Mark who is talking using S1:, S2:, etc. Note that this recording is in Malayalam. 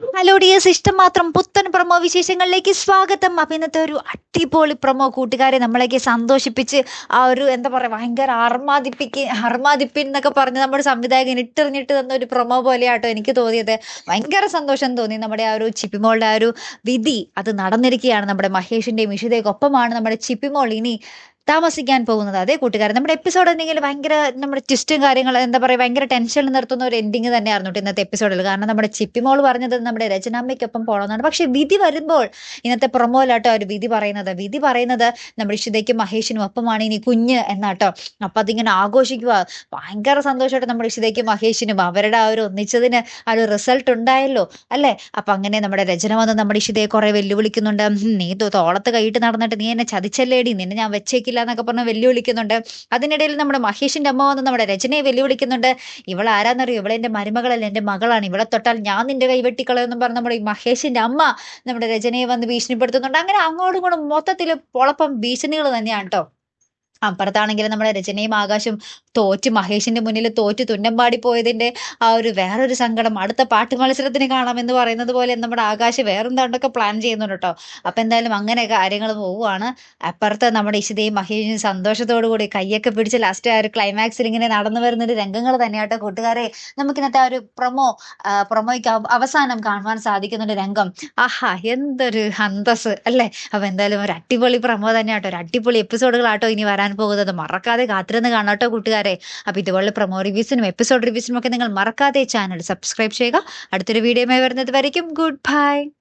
S1: ഹലോ ഡിയേഴ്സ് ഇഷ്ടം മാത്രം പുത്തൻ പ്രൊമോ വിശേഷങ്ങളിലേക്ക് സ്വാഗതം. അപ്പം ഇന്നത്തെ ഒരു അടിപൊളി പ്രൊമോ കൂട്ടുകാരെ നമ്മളേക്ക് സന്തോഷിപ്പിച്ച് ആ ഒരു എന്താ പറയുക ഭയങ്കര അർമാദിപ്പിക്ക് അർമാദിപ്പിൻ എന്നൊക്കെ പറഞ്ഞ് നമ്മുടെ സംവിധായകൻ ഇട്ടെറിഞ്ഞിട്ട് തന്ന ഒരു പ്രൊമോ പോലെയാട്ടോ എനിക്ക് തോന്നിയത്. ഭയങ്കര സന്തോഷം തോന്നി. നമ്മുടെ ആ ഒരു ചിപ്പിമോളുടെ ആ ഒരു വിധി അത് നടന്നിരിക്കുകയാണ് നമ്മുടെ മഹേഷിന്റെയും ഇഷിതയൊക്കെ ഒപ്പമാണ് നമ്മുടെ ചിപ്പിമോൾ. ഇനി താമസിക്കാൻ പോകുന്നത്. അതേ കൂട്ടുകാരൻ നമ്മുടെ എപ്പിസോഡ് എന്തെങ്കിലും ഭയങ്കര നമ്മുടെ ട്വിസ്റ്റും കാര്യങ്ങൾ എന്താ പറയുക ഭയങ്കര ടെൻഷനിൽ നിർത്തുന്ന ഒരു എൻഡിങ് തന്നെയായിരുന്നു ഇന്നത്തെ എപ്പിസോഡിൽ കാരണം നമ്മുടെ ചിപ്പിമോൾ പറഞ്ഞത് നമ്മുടെ രചനാമ്മയ്ക്കൊപ്പം പോകണമെന്നാണ് പക്ഷെ വിധി വരുമ്പോൾ ഇന്നത്തെ പ്രൊമോയിലാട്ടോ ഒരു വിധി പറയുന്നത്. വിധി പറയുന്നത് നമ്മുടെ ഇഷിതയ്ക്കും മഹേഷിനും ഒപ്പമാണ് ഇനി കുഞ്ഞ് എന്നാട്ടോ. അപ്പൊ അതിങ്ങനെ ആഘോഷിക്കുക ഭയങ്കര സന്തോഷമായിട്ട് നമ്മുടെ ഇഷിതയ്ക്കും മഹേഷിനും അവരുടെ ആ ഒരു ഒന്നിച്ചതിന് ആ ഒരു റിസൾട്ട് ഉണ്ടായല്ലോ അല്ലേ? അപ്പൊ അങ്ങനെ നമ്മുടെ രചന വന്ന് നമ്മുടെ ഇഷിതയെ കുറെ വെല്ലുവിളിക്കുന്നുണ്ട്. നീ തോളത്ത് കൈയിട്ട് നടന്നിട്ട് നീ എന്നെ ചതിച്ചല്ലേടി? നിന്നെ ഞാൻ വെച്ചേക്കില്ല എന്നൊക്കെ പറഞ്ഞ് വെല്ലുവിളിക്കുന്നുണ്ട്. അതിനിടയിൽ നമ്മുടെ മഹേഷിന്റെ അമ്മ വന്ന് നമ്മുടെ രചനയെ വെല്ലുവിളിക്കുന്നുണ്ട്. ഇവൾ ആരാന്നറിയോ? ഇവളെ എന്റെ മരുമകളല്ല എന്റെ മകളാണ്. ഇവളെ തൊട്ടാൽ ഞാൻ നിന്റെ കൈ വെട്ടിക്കളയെന്നും പറഞ്ഞ് നമ്മുടെ ഈ മഹേഷിന്റെ അമ്മ നമ്മുടെ രചനയെ വന്ന് ഭീഷണിപ്പെടുത്തുന്നുണ്ട്. അങ്ങനെ അങ്ങോട്ടും ഇങ്ങോട്ടും മൊത്തത്തിൽ പൊളപ്പം ഭീഷണികൾ തന്നെയാണ് കേട്ടോ അപ്പുറത്താണെങ്കിൽ നമ്മുടെ രചനയും ആകാശും തോറ്റ് മഹേഷിന്റെ മുന്നിൽ തോറ്റ് തുന്നമ്പാടി പോയതിന്റെ ആ ഒരു വേറൊരു സങ്കടം. അടുത്ത പാട്ട് മത്സരത്തിന് കാണാമെന്ന് പറയുന്നത് പോലെ നമ്മുടെ ആകാശ് വേറെന്താണ്ടൊക്കെ പ്ലാൻ ചെയ്യുന്നുണ്ട് കേട്ടോ അപ്പൊ എന്തായാലും അങ്ങനെ കാര്യങ്ങൾ പോവുകയാണ്. അപ്പുറത്ത് നമ്മുടെ ഇഷിതയും മഹേഷും സന്തോഷത്തോടു കൂടി കൈയൊക്കെ പിടിച്ച് ലാസ്റ്റ് ആ ഒരു ക്ലൈമാക്സിൽ ഇങ്ങനെ നടന്നു വരുന്ന ഒരു രംഗങ്ങൾ തന്നെയാട്ടോ കൂട്ടുകാരെ. നമുക്ക് ഇന്നത്തെ ആ ഒരു പ്രൊമോ പ്രൊമോയ്ക്ക് അവസാനം കാണുവാൻ സാധിക്കുന്ന ഒരു രംഗം. ആഹാ എന്തൊരു അന്തസ് അല്ലേ? അപ്പൊ എന്തായാലും ഒരു അടിപൊളി പ്രൊമോ തന്നെയാട്ടോ. ഒരു അടിപൊളി എപ്പിസോഡുകളാട്ടോ ഇനി വരാൻ പോകുന്നത് മറക്കാതെ കാത്തിരുന്ന് കാണാട്ടോ കൂട്ടുകാരെ. അപ്പോൾ ഇതുപോലെ പ്രൊമോ റിവ്യൂസിനും എപ്പിസോഡ് റിവ്യൂസിനും ഒക്കെ നിങ്ങൾ മറക്കാതെ ചാനൽ സബ്സ്ക്രൈബ് ചെയ്യുക. അടുത്തൊരു വീഡിയോയുമായി വരുന്നത് വരയ്ക്കും. Good bye